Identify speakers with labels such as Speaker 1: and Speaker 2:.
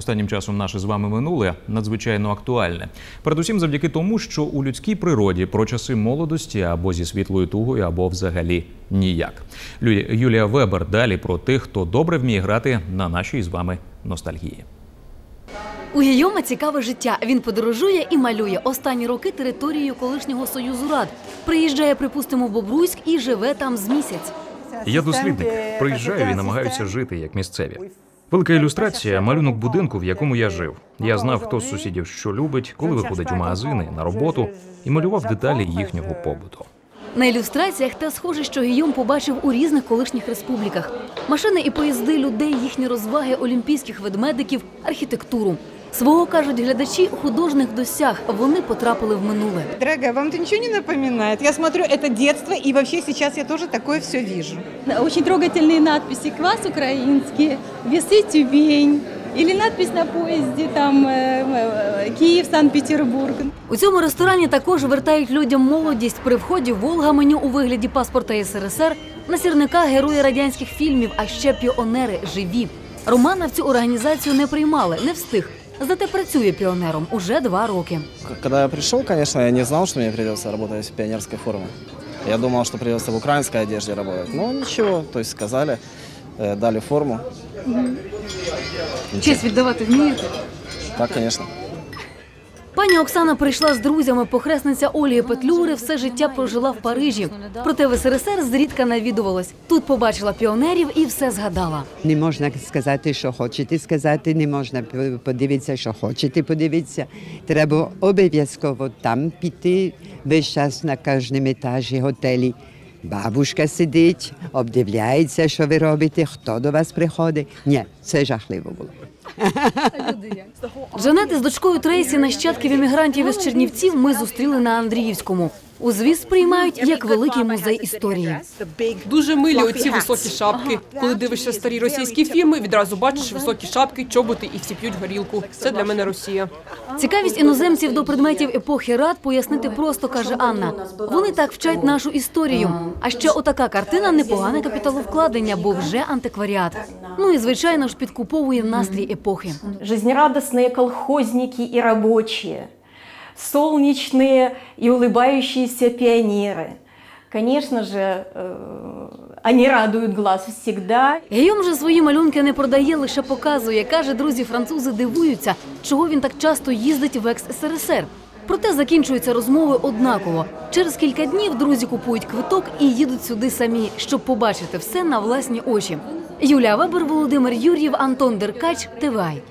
Speaker 1: Останнім часом наше з вами минуле надзвичайно актуальне. Передусім завдяки тому, що у людській природі про часи молодості або зі світлою тугою, або взагалі ніяк. Юлія Вебер далі про тих, хто добре вміє грати на нашій з вами ностальгії.
Speaker 2: У Гійома цікаве життя. Він подорожує і малює останні роки територією колишнього союзу рад. Приїжджає, припустимо, в Бобруйськ і живе там з місяць.
Speaker 1: Я дослідник. Приїжджаю і намагаюся жити як місцеві. Велика ілюстрація малюнок будинку, в якому я жив. Я знав, хто з сусідів що любить, коли виходить у магазини, на роботу, і малював деталі їхнього побуту.
Speaker 2: На ілюстраціях те схоже, що Гійом побачив у різних колишніх республіках: машини і поїзди людей, їхні розваги, олімпійських ведмедиків, архітектуру. Свого кажуть глядачі художник досяг. Вони потрапили в минуле.
Speaker 3: Дорогая, вам это ничего не напоминает? Я смотрю, это детство, и вообще сейчас я тоже такое все вижу.
Speaker 4: Очень трогательные надписи «Квас украинский», «Весы Тюбень» или надпись на поезде там э, э, «Киев, Санкт-Петербург».
Speaker 2: У цьому ресторані також вертають людям молодість при вході Волга меню у вигляді паспорта СРСР, на сірника герої радянських фільмів, а ще піонери живі. Романа в цю організацію не приймали, не встиг. Зате працює піонером уже два роки.
Speaker 5: Коли Когда я прийшов, конечно, я не знал, що мені прийдеться працювати в піонерській формі. Я думал, що прийдеться в українській одежде працювати. Ну ничего, то есть сказали, э, дали форму.
Speaker 2: Честь віддавати вмієте?
Speaker 5: Так, конечно.
Speaker 2: Пані Оксана прийшла з друзями. Похресниця Ольги Петлюри все життя прожила в Парижі. Проте в СРСР зрідка навідувалась. Тут побачила піонерів і все згадала.
Speaker 6: Не можна сказати, що хочете сказати, не можна подивитися, що хочете подивитися. Треба обов'язково там піти весь час на кожному етажі готелі. Бабушка сидить, обдивляється, що ви робите, хто до вас приходить. Ні, це жахливо було.
Speaker 2: Жанети з дочкою Трейсі, нащадків іммігрантів із Чернівців, ми зустріли на Андріївському. Узвіз сприймають як великий музей історії.
Speaker 7: Дуже милі оці високі шапки. Коли дивишся старі російські фільми, відразу бачиш високі шапки, чоботи і всі п'ють горілку. Це для мене Росія.
Speaker 2: Цікавість іноземців до предметів епохи рад пояснити просто каже Анна. Вони так вчать нашу історію. А ще отака картина непогане капіталовкладення, бо вже антикваріат. Ну і звичайно ж підкуповує настрій епохи.
Speaker 8: жизнерадостные колхозники и рабочие, солнечные и улыбающиеся пионеры. Конечно же, э, они радуют глаз всегда.
Speaker 2: Гийом же свої малюнки не продає, лише показує. Каже, друзі французи дивуються, чого він так часто їздить в екс-СРСР. Проте закінчуються розмови однаково. Через кілька днів друзі купують квиток і їдуть сюди самі, щоб побачити все на власні очі. Юлія Вебер, Володимир Юр'єв, Антон Деркач, ТВАЙ.